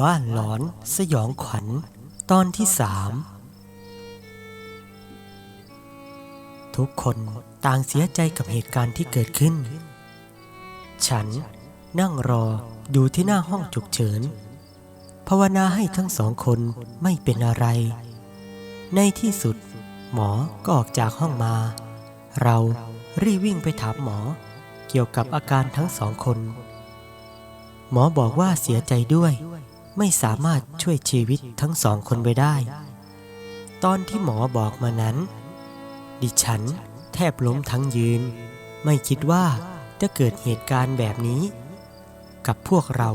บ้านหลอนสยองขวัญ ตอนที่สามทุกคนต่างเสียใจกับเหตุการณ์ที่เกิดขึ้น ฉันนั่งรออยู่ที่หน้าห้องฉุกเฉิน ภาวนาให้ทั้งสองคนไม่เป็นอะไร ในที่สุด หมอก็ออกจากห้องมา เรารีวิ่งไปถามหมอเกี่ยวกับอาการทั้งสองคน หมอบอกว่าเสียใจด้วย ไม่สามารถช่วยชีวิตทั้งสองคนไว้ได้ ตอนที่หมอบอกมานั้น ดิฉันแทบล้มทั้งยืน ไม่คิดว่าจะเกิดเหตุการณ์แบบนี้ กับพวกเรา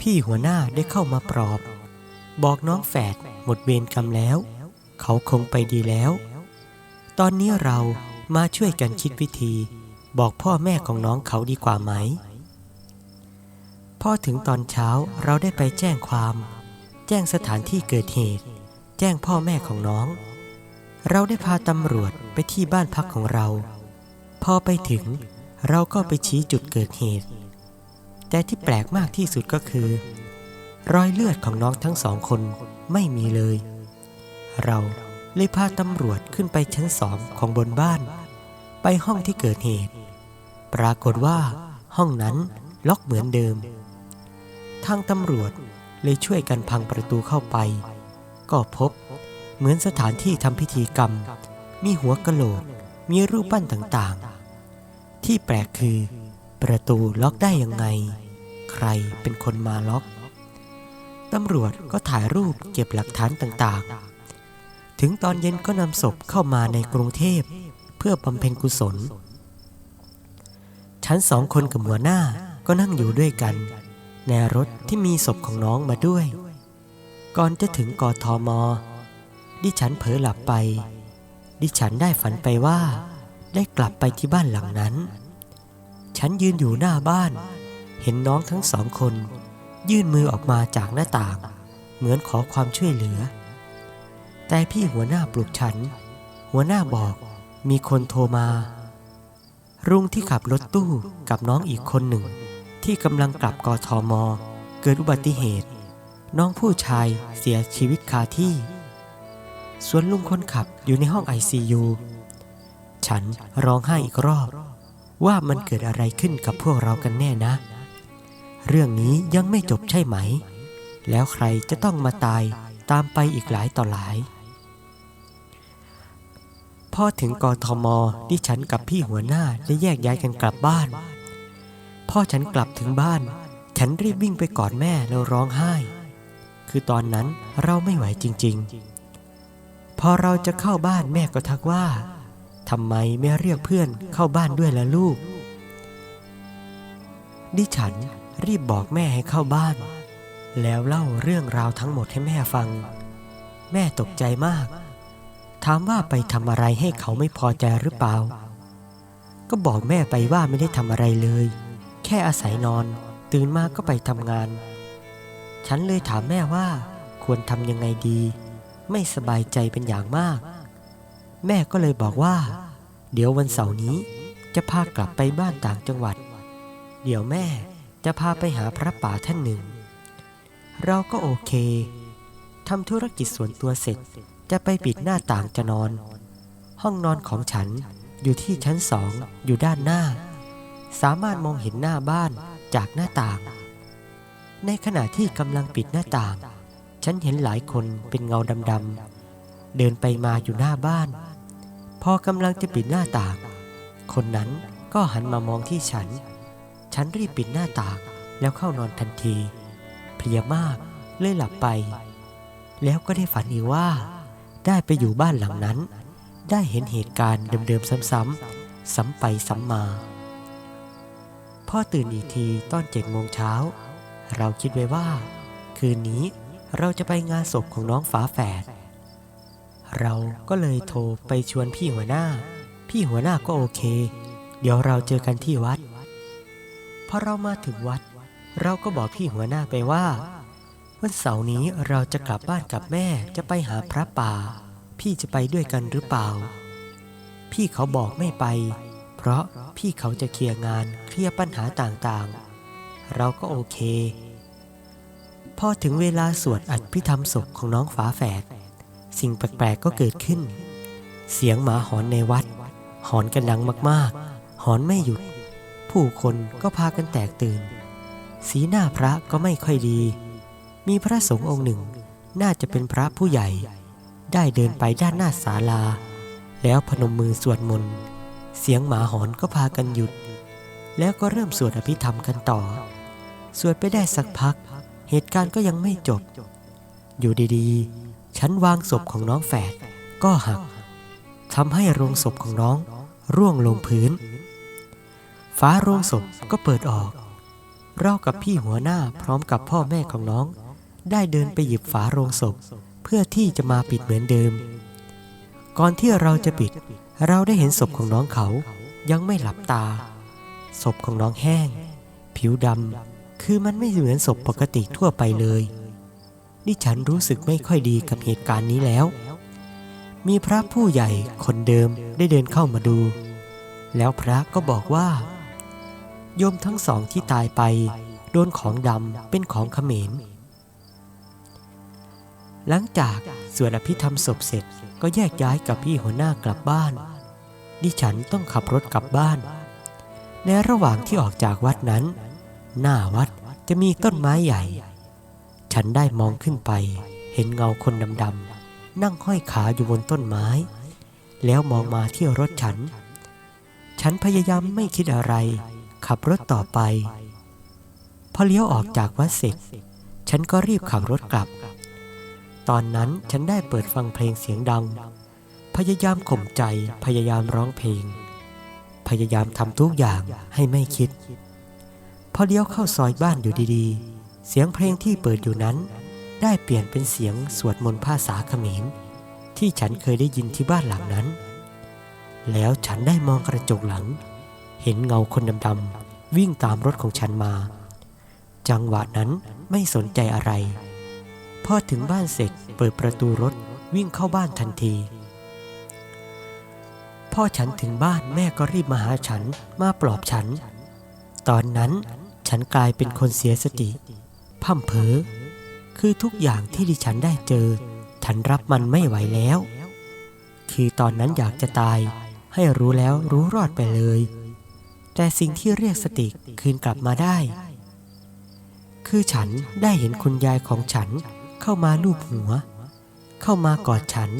พี่หัวหน้าได้เข้ามาปลอบ บอกน้องแฝดหมดเวรกรรมแล้ว เขาคงไปดีแล้ว ตอนนี้เรามาช่วยกันคิดวิธี บอกพ่อแม่ของน้องเขาดีกว่าไหม พอถึงตอนเช้าเราได้ไปแจ้งความ แจ้งสถานที่เกิดเหตุ แจ้งพ่อแม่ของน้อง เราได้พาตำรวจไปที่บ้านพักของเรา พอไปถึงเราก็ไปชี้จุดเกิดเหตุ แต่ที่แปลกมากที่สุดก็คือ รอยเลือดของน้องทั้งสองคนไม่มีเลย เราเลยพาตำรวจขึ้นไปชั้นสองของบนบ้าน ไปห้องที่เกิดเหตุ ปรากฏว่าห้องนั้นล็อกเหมือนเดิม ทางตำรวจเลยช่วยกันพังประตูเข้าไป ก็พบเหมือนสถานที่ทำพิธีกรรม มีหัวกะโหลก มีรูปปั้นต่างๆ ที่แปลกคือ ประตูล็อกได้ยังไง ใครเป็นคนมาล็อกตำรวจก็ถ่ายรูปเก็บหลักฐานต่างๆ ถึงตอนเย็นก็นำศพเข้ามาในกรุงเทพ เพื่อบำเพ็ญกุศลฉันสองคนกับหัวหน้าก็นั่งอยู่ด้วยกัน ในรถที่มีศพของน้องมาด้วย ก่อนจะถึงกทมดิฉันเผลอหลับไป ดิฉันได้ฝันไปว่า ได้กลับไปที่บ้านหลังนั้น ฉันยืนอยู่หน้าบ้าน เห็นน้องทั้งสองคน ยื่นมือออกมาจากหน้าต่าง เหมือนขอความช่วยเหลือ แต่พี่หัวหน้าปลุกฉัน หัวหน้าบอกมีคนโทรมา รุ่งที่ขับรถตู้กับน้องอีกคนหนึ่ง ที่กำลังกลับกทม เกิดอุบัติเหตุ น้องผู้ชายเสียชีวิตคาที่ ส่วนลุงคนขับอยู่ในห้องไอซียูฉันร้องไห้อีกรอบ ว่ามันเกิดอะไรขึ้นกับพวกเรากันแน่นะ เรื่องนี้ยังไม่จบใช่ไหม แล้วใครจะต้องมาตายตามไปอีกหลายต่อหลาย พอถึงกทมดิฉันกับพี่หัวหน้าได้แยกย้ายกันกลับบ้าน พ่อฉันกลับถึงบ้าน ฉันรีบวิ่งไปกอดแม่แล้วร้องไห้ คือตอนนั้นเราไม่ไหวจริง ๆ พอเราจะเข้าบ้านแม่ก็ทักว่าทำไมไม่เรียกเพื่อนเข้าบ้านด้วยล่ะลูก ดิฉันรีบบอกแม่ให้เข้าบ้าน แล้วเล่าเรื่องราวทั้งหมดให้แม่ฟัง แม่ตกใจมาก ถามว่าไปทำอะไรให้เขาไม่พอใจหรือเปล่า ก็บอกแม่ไปว่าไม่ได้ทำอะไรเลย แค่อาศัยนอน ตื่นมาก็ไปทำงาน ฉันเลยถามแม่ว่าควรทำยังไงดี ไม่สบายใจเป็นอย่างมาก แม่ก็เลยบอกว่า เดี๋ยววันเสาร์นี้จะพากลับไปบ้านต่างจังหวัด เดี๋ยวแม่จะพาไปหาพระป่าท่านหนึ่ง เราก็โอเคทำธุรกิจส่วนตัวเสร็จจะไปปิดหน้าต่างจะนอน ห้องนอนของฉันอยู่ที่ชั้นสองอยู่ด้านหน้า สามารถมองเห็นหน้าบ้านจากหน้าต่าง ในขณะที่กำลังปิดหน้าต่าง ฉันเห็นหลายคนเป็นเงาดำๆเดินไปมาอยู่หน้าบ้าน พอกำลังจะปิดหน้าต่าง คนนั้นก็หันมามองที่ฉัน ฉันรีบปิดหน้าต่างแล้วเข้านอนทันที เพลียมากเลยหลับไป แล้วก็ได้ฝันอีกว่า ได้ไปอยู่บ้านหลังนั้น ได้เห็นเหตุการณ์เดิมๆซ้ำๆซ้ำไปซ้ำมา พ่อตื่นอีกทีตอนเจ็ดโมงเช้า เราคิดไว้ว่า คืนนี้เราจะไปงานศพของน้องฝาแฝด เราก็เลยโทรไปชวนพี่หัวหน้า พี่หัวหน้าก็โอเค เดี๋ยวเราเจอกันที่วัด พอเรามาถึงวัด เราก็บอกพี่หัวหน้าไปว่าวันเสาร์นี้เราจะกลับบ้านกับแม่จะไปหาพระป่า พี่จะไปด้วยกันหรือเปล่า พี่เขาบอกไม่ไป เพราะ พี่เขาจะเคลียร์งานเคลียร์ปัญหาต่างๆ เราก็โอเค พอถึงเวลาสวดอภิธรรมศพของน้องฝาแฝดสิ่งแปลกๆก็เกิดขึ้น เสียงหมาหอนในวัด หอนกันดังมากๆ หอนไม่หยุด ผู้คนก็พากันแตกตื่น สีหน้าพระก็ไม่ค่อยดี มีพระสงฆ์องค์หนึ่งน่าจะเป็นพระผู้ใหญ่ ได้เดินไปด้านหน้าศาลา แล้วพนมมือสวดมนต์ เสียงหมาหอนก็พากันหยุด แล้วก็เริ่มสวดอภิธรรมกันต่อ สวดไปได้สักพัก เหตุการณ์ก็ยังไม่จบ อยู่ดีๆ ชั้นวางศพของน้องแฝดก็หักทำให้โรงศพของน้องร่วงลงพื้น ฟ้าโรงศพก็เปิดออก เรากับพี่หัวหน้าพร้อมกับพ่อแม่ของน้อง ได้เดินไปหยิบฝาโรงศพ เพื่อที่จะมาปิดเหมือนเดิม ก่อนที่เราจะปิด เราได้เห็นศพของน้องเขายังไม่หลับตา ศพของน้องแห้ง ผิวดำคือมันไม่เหมือนศพปกติทั่วไปเลยดิฉันรู้สึกไม่ค่อยดีกับเหตุการณ์นี้แล้ว มีพระผู้ใหญ่คนเดิมได้เดินเข้ามาดู แล้วพระก็บอกว่า โยมทั้งสองที่ตายไป โดนของดำเป็นของเขมร หลังจากสวดอภิธรรมศพเสร็จ ก็แยกย้ายกับพี่หัวหน้ากลับบ้าน ดิฉันต้องขับรถกลับบ้าน ในระหว่างที่ออกจากวัดนั้น หน้าวัดจะมีต้นไม้ใหญ่ ฉันได้มองขึ้นไป เห็นเงาคนดำๆนั่งห้อยขาอยู่บนต้นไม้ แล้วมองมาที่รถฉัน ฉันพยายามไม่คิดอะไร ขับรถต่อไป พอเลี้ยวออกจากวัดเสร็จ ฉันก็รีบขับรถกลับ ตอนนั้นฉันได้เปิดฟังเพลงเสียงดัง พยายามข่มใจพยายามร้องเพลง พยายามทำทุกอย่างให้ไม่คิด พอเลี้ยวเข้าซอยบ้านอยู่ดีๆ เสียงเพลงที่เปิดอยู่นั้น ได้เปลี่ยนเป็นเสียงสวดมนต์ภาษาเขมรที่ฉันเคยได้ยินที่บ้านหลังนั้น แล้วฉันได้มองกระจกหลัง เห็นเงาคนดำๆวิ่งตามรถของฉันมา จังหวะนั้นไม่สนใจอะไร อถึงบ้านเสร็จเปิดประตูรถวิ่งเข้าบ้านทันที พ่อฉันถึงบ้านแม่ก็รีบมาหาฉันมาปลอบฉัน ตอนนั้นฉันกลายเป็นคนเสียสติพร่ำเพอคือทุกอย่างที่ดิฉันได้เจอ ฉันรับมันไม่ไหวแล้ว คือตอนนั้นอยากจะตาย ให้รู้แล้วรู้รอดไปเลย แต่สิ่งที่เรียกสติคืนกลับมาได้ คือฉันได้เห็นคุณยายของฉัน เข้ามาลูบหัว เข้ามากอดฉัน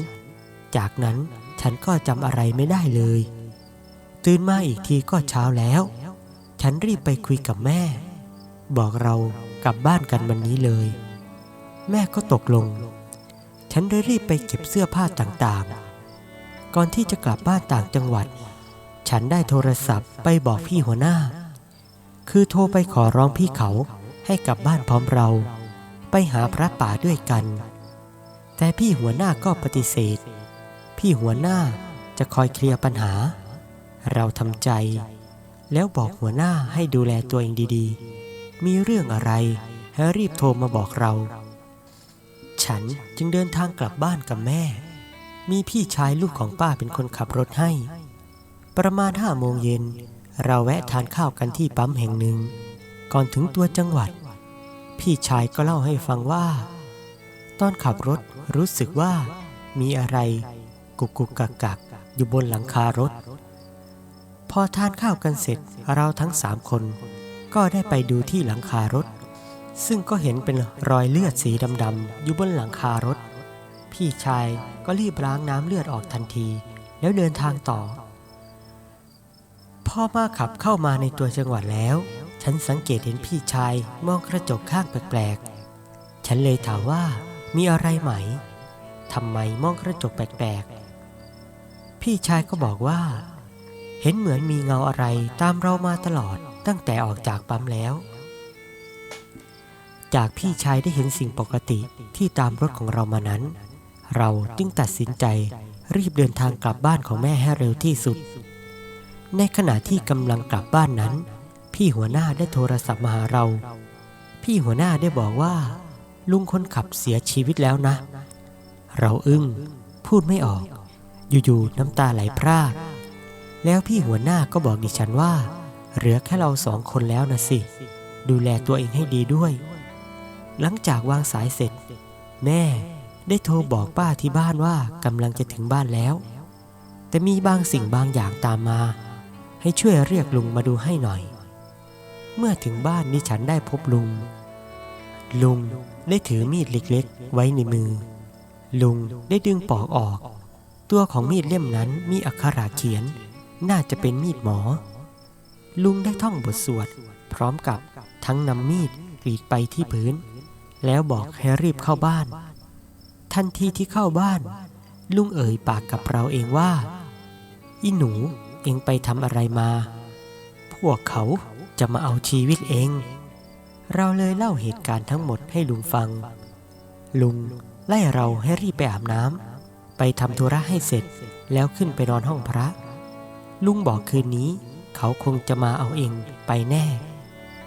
จากนั้นฉันก็จำอะไรไม่ได้เลย ตื่นมาอีกทีก็เช้าแล้ว ฉันรีบไปคุยกับแม่ บอกเรากลับบ้านกันวันนี้เลย แม่ก็ตกลง ฉันเลยรีบไปเก็บเสื้อผ้าต่างๆ ก่อนที่จะกลับบ้านต่างจังหวัด ฉันได้โทรศัพท์ไปบอกพี่หัวหน้า คือโทรไปขอร้องพี่เขาให้กลับบ้านพร้อมเรา ไปหาพระป่าด้วยกัน แต่พี่หัวหน้าก็ปฏิเสธ พี่หัวหน้าจะคอยเคลียร์ปัญหา เราทำใจ แล้วบอกหัวหน้าให้ดูแลตัวเองดีๆ มีเรื่องอะไรให้รีบโทรมาบอกเรา ฉันจึงเดินทางกลับบ้านกับแม่ มีพี่ชายลูกของป้าเป็นคนขับรถให้ ประมาณห้าโมงเย็น เราแวะทานข้าวกันที่ปั๊มแห่งหนึ่ง ก่อนถึงตัวจังหวัด พี่ชายก็เล่าให้ฟังว่า ตอนขับรถรู้สึกว่ามีอะไรกุกกุกกักกักอยู่บนหลังคารถ พอทานข้าวกันเสร็จเราทั้งสามคนก็ได้ไปดูที่หลังคารถ ซึ่งก็เห็นเป็นรอยเลือดสีดำๆอยู่บนหลังคารถ พี่ชายก็รีบล้างน้ำเลือดออกทันที แล้วเดินทางต่อพ่อมาขับเข้ามาในตัวจังหวัดแล้ว ฉันสังเกตเห็นพี่ชายมองกระจกข้างแปลกๆ ฉันเลยถามว่ามีอะไรไหม ทำไมมองกระจกแปลกๆ พี่ชายก็บอกว่า เห็นเหมือนมีเงาอะไรตามเรามาตลอดตั้งแต่ออกจากปั๊มแล้ว จากพี่ชายได้เห็นสิ่งปกติที่ตามรถของเรามานั้น เราจึงตัดสินใจรีบเดินทางกลับบ้านของแม่ให้เร็วที่สุด ในขณะที่กำลังกลับบ้านนั้น พี่หัวหน้าได้โทรศัพท์มาหาเรา พี่หัวหน้าได้บอกว่า ลุงคนขับเสียชีวิตแล้วนะ เราอึ้งพูดไม่ออก อยู่ๆน้ำตาไหลพรากแล้วพี่หัวหน้าก็บอกดิฉันว่า เหลือแค่เราสองคนแล้วนะสิ ดูแลตัวเองให้ดีด้วย หลังจากวางสายเสร็จ แม่ได้โทรบอกป้าที่บ้านว่ากำลังจะถึงบ้านแล้ว แต่มีบางสิ่งบางอย่างตามมา ให้ช่วยเรียกลุงมาดูให้หน่อย เมื่อถึงบ้านดิฉันได้พบลุง ลุงได้ถือมีดเล็กๆ ไว้ในมือ ลุงได้ดึงปอกออก ตัวของมีดเล่มนั้นมีอักขระเขียน น่าจะเป็นมีดหมอ ลุงได้ท่องบทสวด พร้อมกับทั้งนำมีดกรีดไปที่พื้น แล้วบอกให้รีบเข้าบ้าน ทันทีที่เข้าบ้าน ลุงเอ่ยปากกับเราเองว่า อีหนูเองไปทำอะไรมา พวกเขา จะมาเอาชีวิตเอง เราเลยเล่าเหตุการณ์ทั้งหมดให้ลุงฟัง ลุงไล่เราให้รีบไปอาบน้ำไปทำธุระให้เสร็จแล้วขึ้นไปนอนห้องพระ ลุงบอกคืนนี้ เขาคงจะมาเอาเองไปแน่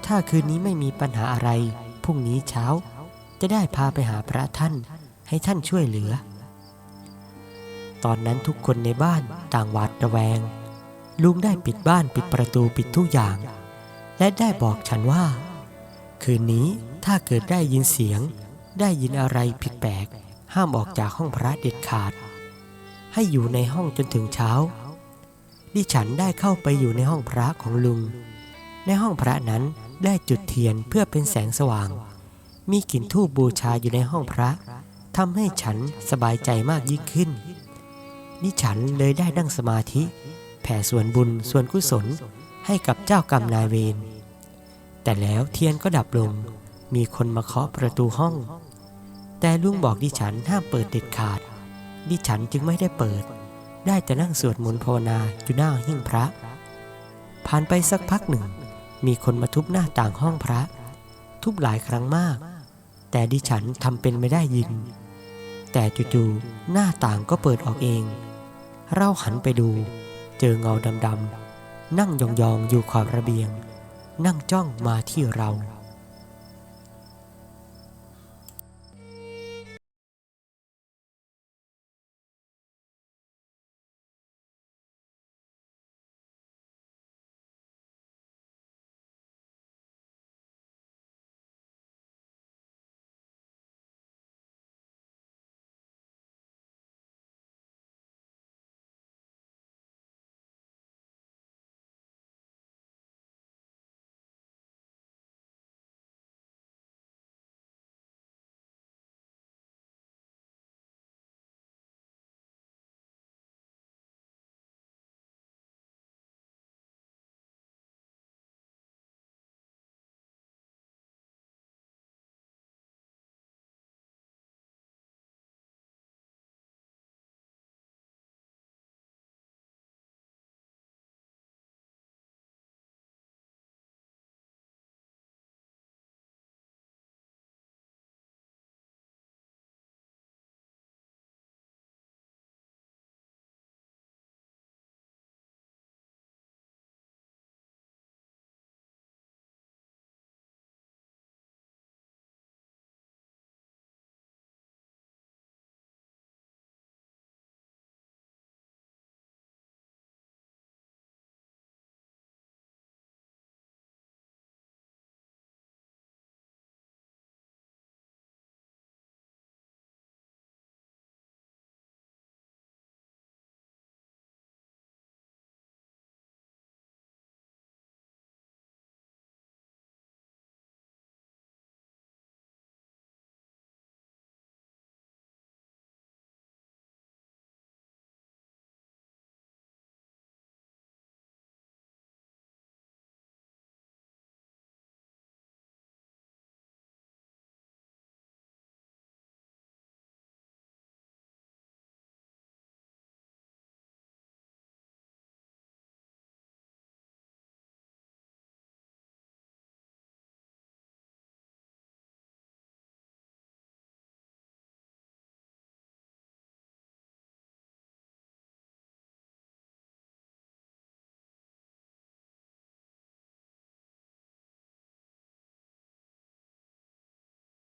ถ้าคืนนี้ไม่มีปัญหาอะไรพรุ่งนี้เช้า จะได้พาไปหาพระท่านให้ท่านช่วยเหลือ ตอนนั้นทุกคนในบ้านต่างหวาดระแวง ลุงได้ปิดบ้านปิดประตูปิดทุกอย่าง และได้บอกฉันว่า คืนนี้ถ้าเกิดได้ยินเสียง ได้ยินอะไรผิดแปลก ห้ามออกจากห้องพระเด็ดขาด ให้อยู่ในห้องจนถึงเช้า ดิฉันได้เข้าไปอยู่ในห้องพระของลุง ในห้องพระนั้นได้จุดเทียนเพื่อเป็นแสงสว่าง มีกลิ่นทูบบูชาอยู่ในห้องพระทำให้ฉันสบายใจมากยิ่งขึ้น ดิฉันเลยได้นั่งสมาธิ แผ่ส่วนบุญส่วนกุศล ให้กับเจ้ากรรมนายเวร แต่แล้วเทียนก็ดับลง มีคนมาเคาะประตูห้อง แต่ลุงบอกดิฉันห้ามเปิดเด็ดขาด ดิฉันจึงไม่ได้เปิด ได้แต่นั่งสวดมนต์ภาวนาอยู่หน้าหิ้งพระ ผ่านไปสักพักหนึ่ง มีคนมาทุบหน้าต่างห้องพระ ทุบหลายครั้งมาก แต่ดิฉันทำเป็นไม่ได้ยิน แต่จู่ๆหน้าต่างก็เปิดออกเอง เราหันไปดู เจอเงาดำๆ นั่งยองๆอยู่ขอบระเบียง นั่งจ้องมาที่เรา